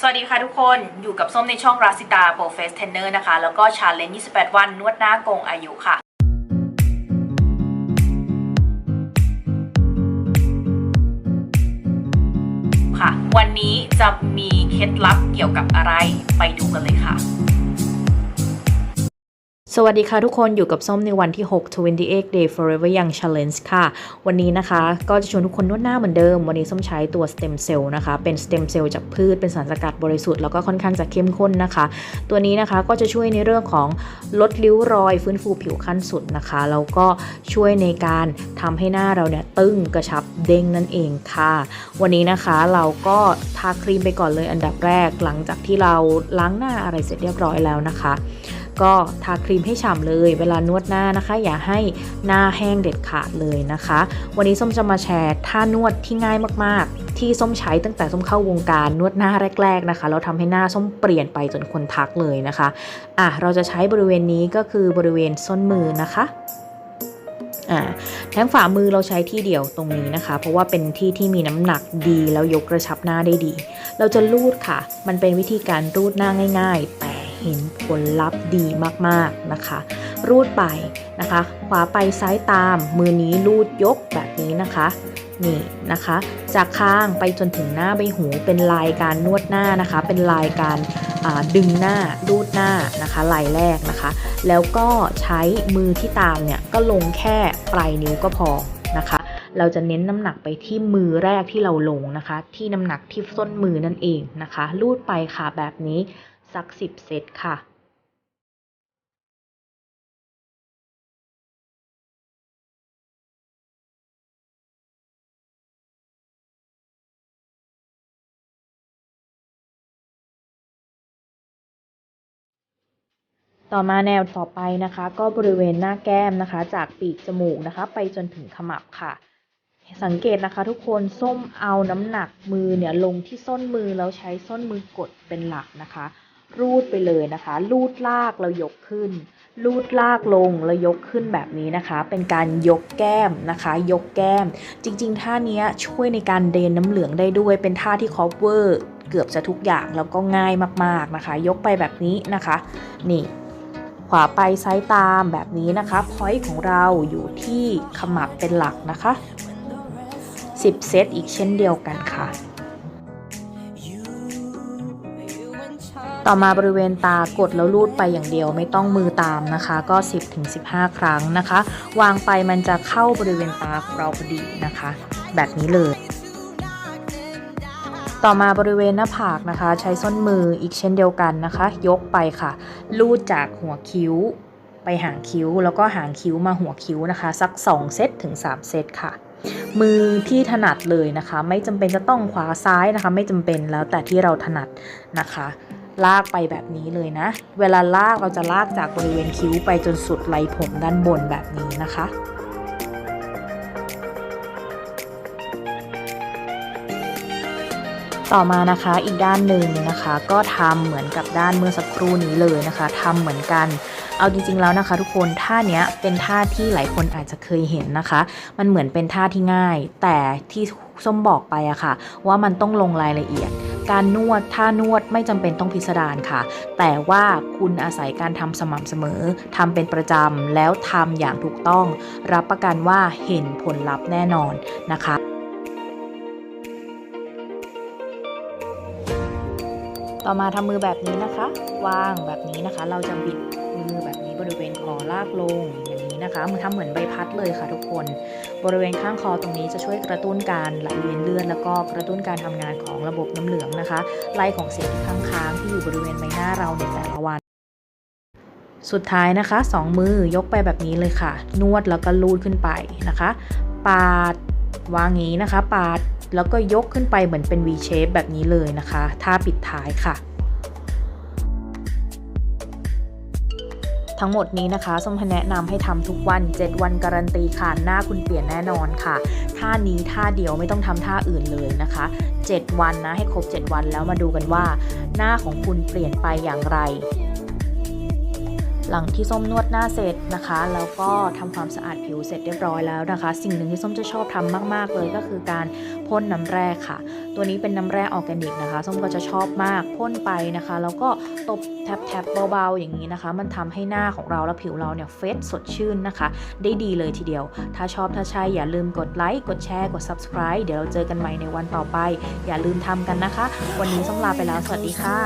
สวัสดีค่ะทุกคนอยู่กับส้มในช่องราซิตาโปรเฟสเทนเนอร์นะคะ แล้วก็ชาเลนจ์28 วันนวดหน้าโกงอายุค่ะ ค่ะ วันนี้จะมีเคล็ดลับเกี่ยวกับอะไรไปดูกันเลยค่ะ สวัสดีค่ะทุกคนอยู่กับส้มในวันที่ 6 28 Day Forever Young Challenge ค่ะ วันนี้นะคะก็จะชวนทุกคนนวดหน้าเหมือนเดิม วันนี้ส้มใช้ตัว Stem Cell นะคะ เป็น Stem Cell จากพืชเป็นสารสกัดบริสุทธิ์แล้วก็ค่อนข้างจะเข้มข้นนะคะ ตัวนี้นะคะก็จะช่วยในเรื่องของลดริ้วรอยฟื้นฟูผิวขั้นสุดนะคะแล้วก็ช่วยในการทำให้หน้าเราเนี่ยตึงกระชับเด้งนั่นเองค่ะ วันนี้นะคะเราก็ทาครีมไปก่อนเลยอันดับแรกหลังจากที่เราล้างหน้าอะไรเสร็จเรียบร้อยแล้วนะคะ ก็ทาครีมให้ฉ่ำเลย เวลานวดหน้านะคะ อย่าให้หน้าแห้งเด็ดขาดเลยนะคะ วันนี้ส้มจะมาแชร์ท่านวดที่ง่ายมากๆ ที่ส้มใช้ตั้งแต่ส้มเข้าวงการนวดหน้าแรก ๆนะคะแล้วทำให้หน้าส้มเปลี่ยนไปจนคนทักเลยนะคะอะเราจะใช้บริเวณนี้ก็คือบริเวณส้นมือนะคะอ่าแทั้งฝ่ามือเราใช้ที่เดียวตรงนี้นะคะ เพราะว่าเป็นที่ที่มีน้ำหนักดีแล้วยกกระชับหน้าได้ดี เราจะรูดค่ะ มันเป็นวิธีการรูดหน้าง่าย ๆ แต่ เห็นผลลัพธ์ดีมากๆนะคะ รูดไปนะคะ ขวาไปซ้ายตามมือนี้รูดยกแบบนี้นะคะนี่นะคะ จากข้างไปจนถึงหน้าใบหูเป็นลายการนวดหน้านะคะ เป็นลายการดึงหน้ารูดหน้านะคะลายแรกนะคะ แล้วก็ใช้มือที่ตามเนี่ยก็ลงแค่ปลายนิ้วก็พอนะคะ เราจะเน้นน้ำหนักไปที่มือแรกที่เราลงนะคะ ที่น้ำหนักที่ส้นมือนั่นเองนะคะลูดไปค่ะแบบนี้ สัก10เซตค่ะต่อมาแนวต่อไปนะคะ ก็บริเวณหน้าแก้มนะคะ จากปีกจมูกนะคะ ไปจนถึงขมับค่ะ สังเกตนะคะทุกคนส้มเอาน้ำหนักมือเนี่ยลงที่ส้นมือแล้วใช้ส้นมือกดเป็นหลักนะคะ รูดไปเลยนะคะลูดลากแล้วยกขึ้นลูดลากลงแล้วยกขึ้นแบบนี้นะคะ เป็นการยกแก้มนะคะ ยกแก้ม จริง ๆ ท่าเนี้ยช่วยในการเดนน้ำเหลืองได้ด้วย เป็นท่าที่ cover เกือบจะทุกอย่างแล้วก็ง่ายมากๆนะคะ ยกไปแบบนี้นะคะ นี่ ขวาไปซ้ายตามแบบนี้นะคะพอยต์ของเราอยู่ที่ขมับเป็นหลักนะคะ 10 เซตอีกเช่นเดียวกันค่ะ ต่อมาบริเวณตากดแล้วลูดไปอย่างเดียวไม่ต้องมือตามนะคะ ก็ 10-15 ครั้งนะคะ วางไปมันจะเข้าบริเวณตาของเราพอดีนะคะ แบบนี้เลย ต่อมาบริเวณหน้าผากนะคะ ใช้ส้นมืออีกเช่นเดียวกันนะคะ ยกไปค่ะ ลูดจากหัวคิ้ว ไปหางคิ้ว แล้วก็หางคิ้วมาหัวคิ้วนะคะ สัก 2 เซตถึง 3 เซตค่ะมือที่ถนัดเลยนะคะ ไม่จำเป็นจะต้องขวาซ้ายนะคะ ไม่จำเป็นแล้วแต่ที่เราถนัดนะคะ ลากไปแบบนี้เลยนะ เวลาลากเราจะลากจากบริเวณคิ้วไปจนสุดไหล่ผมด้านบนแบบนี้นะคะต่อมานะคะอีกด้านหนึ่งนะคะก็ทำเหมือนกับด้านเมื่อสักครู่นี้เลยนะคะทำเหมือนกัน เอาจริงๆแล้วนะคะ ทุกคนท่าเนี้ยเป็นท่าที่หลายคนอาจจะเคยเห็นนะคะ มันเหมือนเป็นท่าที่ง่าย แต่ที่ส้มบอกไปอะค่ะ ว่ามันต้องลงรายละเอียด การนวดท่านวดไม่จำเป็นต้องพิสดารค่ะ แต่ว่าคุณอาศัยการทำสม่ำเสมอทำเป็นประจำแล้วทำอย่างถูกต้อง รับประกันว่าเห็นผลลัพธ์แน่นอนนะคะต่อมาทำมือแบบนี้นะคะ วางแบบนี้นะคะ เราจะบิดมือแบบนี้บริเวณคอลากลง นี้นะคะมือทำเหมือนใบพัดเลยค่ะทุกคน บริเวณข้างคอตรงนี้จะช่วยกระตุ้นการไหลเวียนเลือดแล้วก็กระตุ้นการทำงานของระบบน้ำเหลืองนะคะ ไล่ของเสียที่ค้างๆที่อยู่บริเวณใบหน้าเราในแต่ละวันสุดท้ายนะคะสองมือยกไปแบบนี้เลยค่ะ นวดแล้วก็ลูดขึ้นไปนะคะ ปาดวางงนี้นะคะ ปาดแล้วก็ยกขึ้นไปเหมือนเป็น V shape แบบนี้เลยนะคะท่าปิดท้ายค่ะ ทั้งหมดนี้นะคะส้มแนะนำให้ทำทุกวัน 7 วันการันตีค่ะหน้าคุณเปลี่ยนแน่นอนค่ะ ท่านี้ท่าเดียวไม่ต้องทำท่าอื่นเลยนะคะ 7 วันนะให้ครบ 7 วันแล้วมาดูกันว่า หน้าของคุณเปลี่ยนไปอย่างไร หลังที่ส้มนวดหน้าเสร็จนะคะ แล้วก็ทำความสะอาดผิวเสร็จเรียบร้อยแล้วนะคะ สิ่งหนึ่งที่ส้มจะชอบทำมาก ๆ เลยก็คือการพ่นน้ำแร่ค่ะ ตัวนี้เป็นน้ำแร่ออร์แกนิกนะคะ ส้มก็จะชอบมากพ่นไปนะคะ แล้วก็ตบแทบๆเบาๆอย่างนี้นะคะ มันทำให้หน้าของเราและผิวเราเนี่ยเฟซสดชื่นนะคะ ได้ดีเลยทีเดียว ถ้าชอบถ้าใช่อย่าลืมกดไลค์กดแชร์กด subscribe เดี๋ยวเราเจอกันใหม่ในวันต่อไป อย่าลืมทำกันนะคะ วันนี้ส้มลาไปแล้วสวัสดีค่ะ